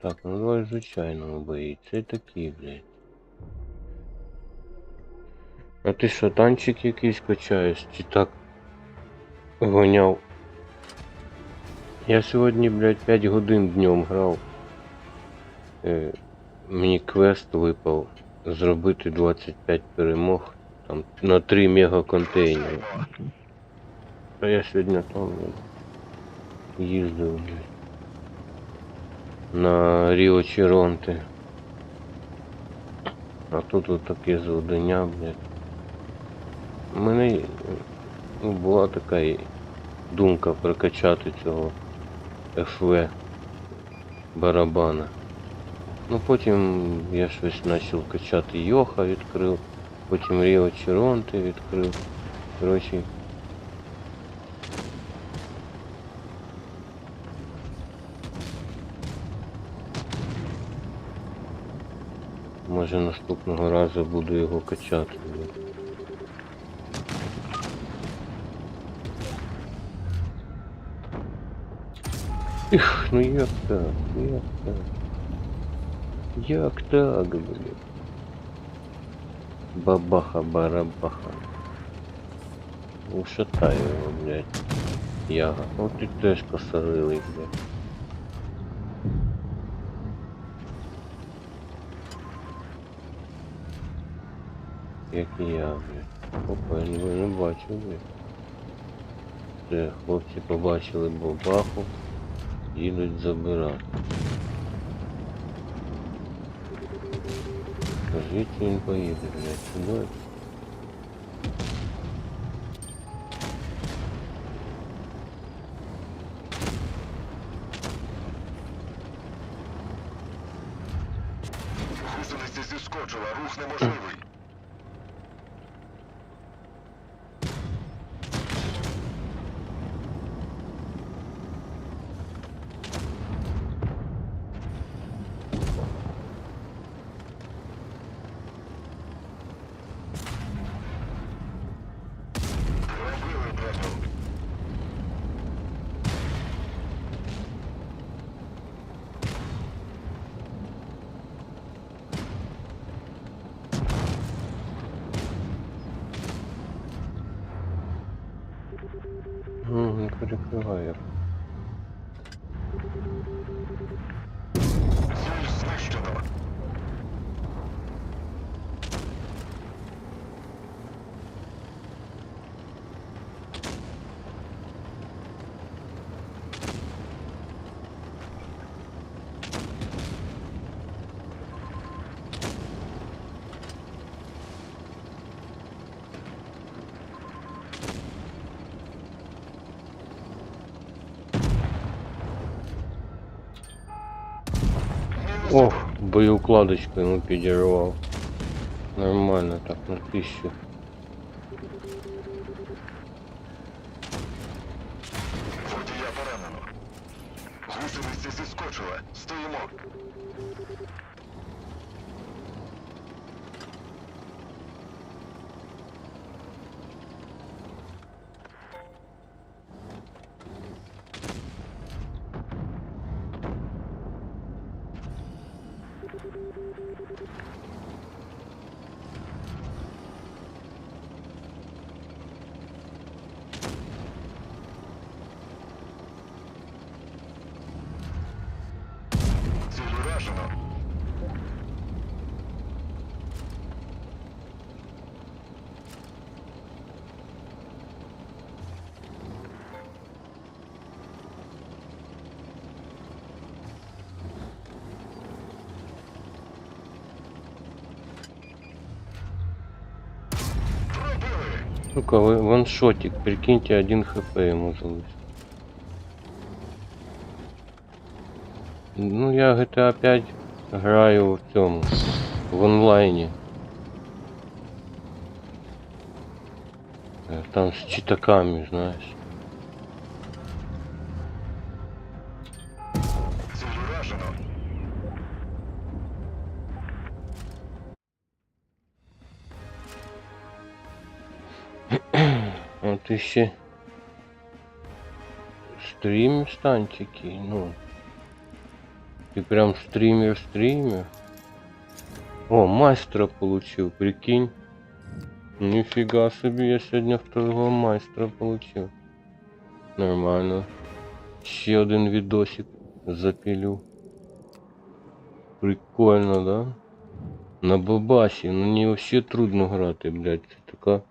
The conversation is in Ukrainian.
Так, ну давай в звичайному бої. Це такі, блядь. А ти що, танчик якийсь качаєш? Чи так гоняв? Я сьогодні, блядь, 5 годин днем грав. Е, мені квест випав зробити 25 перемог там на 3 мегаконтейнери. А я сьогодні там їздив, блядь. На Ріо Чіронти. А тут от таке завдання, блядь. У мене ну, була така думка прокачати цього ФВ барабана. Ну потім я щось почав качати Йоха відкрив, потім Ріо Чіронти відкрив. Коротше. Може наступного разу буду його качати. Ех, ну як так? Як так? Як так, блін? Бабаха-барабаха. Ушатаю його, блядь. Яга. От ти теж посорилий, блядь. Як і я. Опа, я не, не бачу, блядь. Все, хлопці побачили бабаху, їдуть забирати. Звідси він поїде, блядь, сюди. Гусениця зіскочила, рух неможливий. Не Ох, боєукладочку йому підірвав. Нормально так, на тисячу. Водія поранено. Гусениця зіскочила. Стоїмо. you Сука, вы- ваншотик, прикиньте, один хп ему залез. Ну я GTA 5 граю в цьому, в онлайні. Е, Там з читаками, знаєш. Ціль Ти ще стрім станчики, ну. Ты прям стример-стример? О, майстра получил, прикинь. Нифига себе, я сегодня второго майстра получил. Нормально. Ще один видосик запилю. Прикольно, да? На бабасі, на ній вообще трудно грати, блядь. Це така